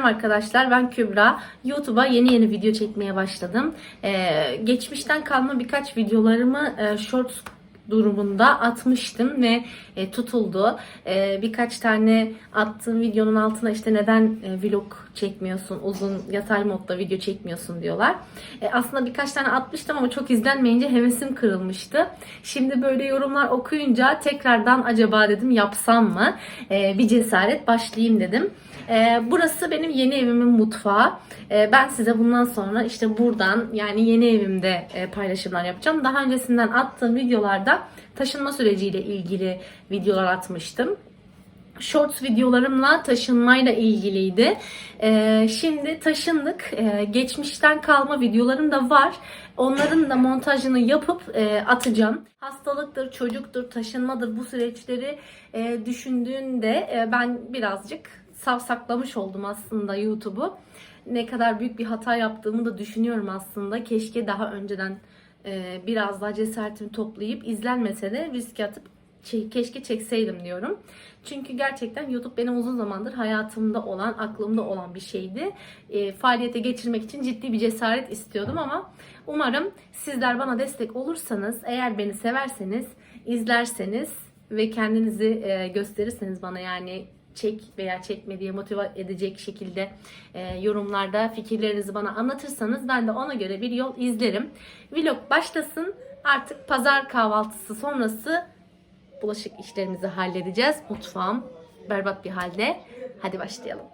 Selam arkadaşlar ben Kübra. YouTube'a yeni yeni video çekmeye başladım. Ee, geçmişten kalma birkaç videolarımı e, shorts durumunda atmıştım ve e, tutuldu. E, birkaç tane attığım videonun altına işte neden e, vlog çekmiyorsun, uzun yatay modda video çekmiyorsun diyorlar. E, aslında birkaç tane atmıştım ama çok izlenmeyince hevesim kırılmıştı. Şimdi böyle yorumlar okuyunca tekrardan acaba dedim yapsam mı? E, bir cesaret başlayayım dedim. E, burası benim yeni evimin mutfağı. E, ben size bundan sonra işte buradan yani yeni evimde e, paylaşımlar yapacağım. Daha öncesinden attığım videolarda taşınma süreciyle ilgili videolar atmıştım. Shorts videolarımla taşınmayla ilgiliydi. Ee, şimdi taşındık. Ee, geçmişten kalma videolarım da var. Onların da montajını yapıp e, atacağım. Hastalıktır, çocuktur, taşınmadır bu süreçleri e, düşündüğünde e, ben birazcık savsaklamış oldum aslında YouTube'u. Ne kadar büyük bir hata yaptığımı da düşünüyorum aslında. Keşke daha önceden e, biraz daha cesaretimi toplayıp izlenmese de riske atıp keşke çekseydim diyorum. Çünkü gerçekten YouTube benim uzun zamandır hayatımda olan, aklımda olan bir şeydi. E, faaliyete geçirmek için ciddi bir cesaret istiyordum ama umarım sizler bana destek olursanız, eğer beni severseniz, izlerseniz ve kendinizi e, gösterirseniz bana yani çek veya çekme diye motive edecek şekilde e, yorumlarda fikirlerinizi bana anlatırsanız ben de ona göre bir yol izlerim. Vlog başlasın. Artık pazar kahvaltısı sonrası bulaşık işlerimizi halledeceğiz. Mutfağım berbat bir halde. Hadi başlayalım.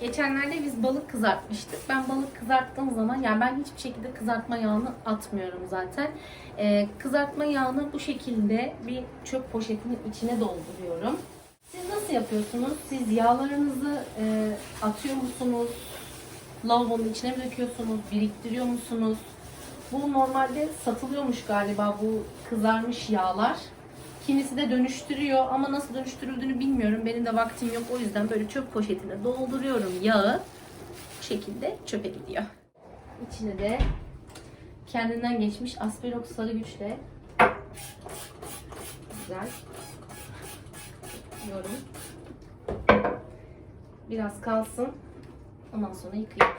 Geçenlerde biz balık kızartmıştık. Ben balık kızarttığım zaman yani ben hiçbir şekilde kızartma yağını atmıyorum zaten. Ee, kızartma yağını bu şekilde bir çöp poşetinin içine dolduruyorum. Siz nasıl yapıyorsunuz? Siz yağlarınızı e, atıyor musunuz? Lavabonun içine mi döküyorsunuz? Biriktiriyor musunuz? Bu normalde satılıyormuş galiba bu kızarmış yağlar. Kimisi de dönüştürüyor ama nasıl dönüştürüldüğünü bilmiyorum. Benim de vaktim yok. O yüzden böyle çöp poşetine dolduruyorum yağı. Bu şekilde çöpe gidiyor. İçine de kendinden geçmiş Asperox sarı güçle güzel diyorum. Biraz kalsın. Ondan sonra yıkayıp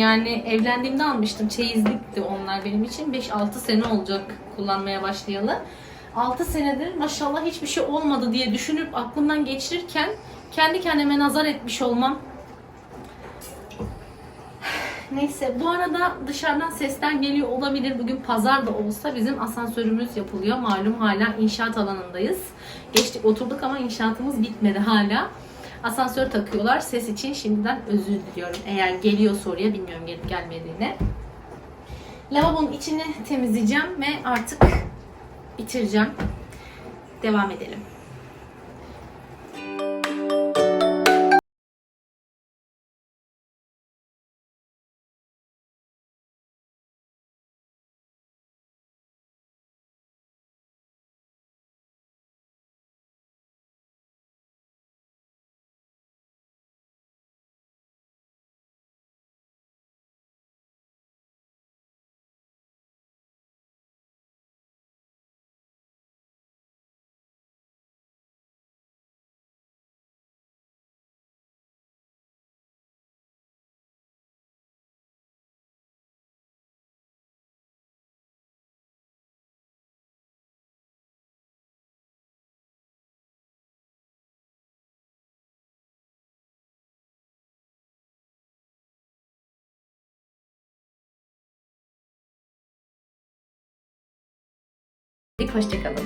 Yani evlendiğimde almıştım. Çeyizlikti onlar benim için. 5-6 sene olacak kullanmaya başlayalı. 6 senedir maşallah hiçbir şey olmadı diye düşünüp aklımdan geçirirken kendi kendime nazar etmiş olmam Neyse bu arada dışarıdan sesler geliyor olabilir. Bugün pazar da olsa bizim asansörümüz yapılıyor. Malum hala inşaat alanındayız. Geçtik oturduk ama inşaatımız bitmedi hala. Asansör takıyorlar. Ses için şimdiden özür diliyorum. Eğer geliyor soruya bilmiyorum gelip gelmediğini. Lavabonun içini temizleyeceğim ve artık bitireceğim. Devam edelim. Hoşçakalın.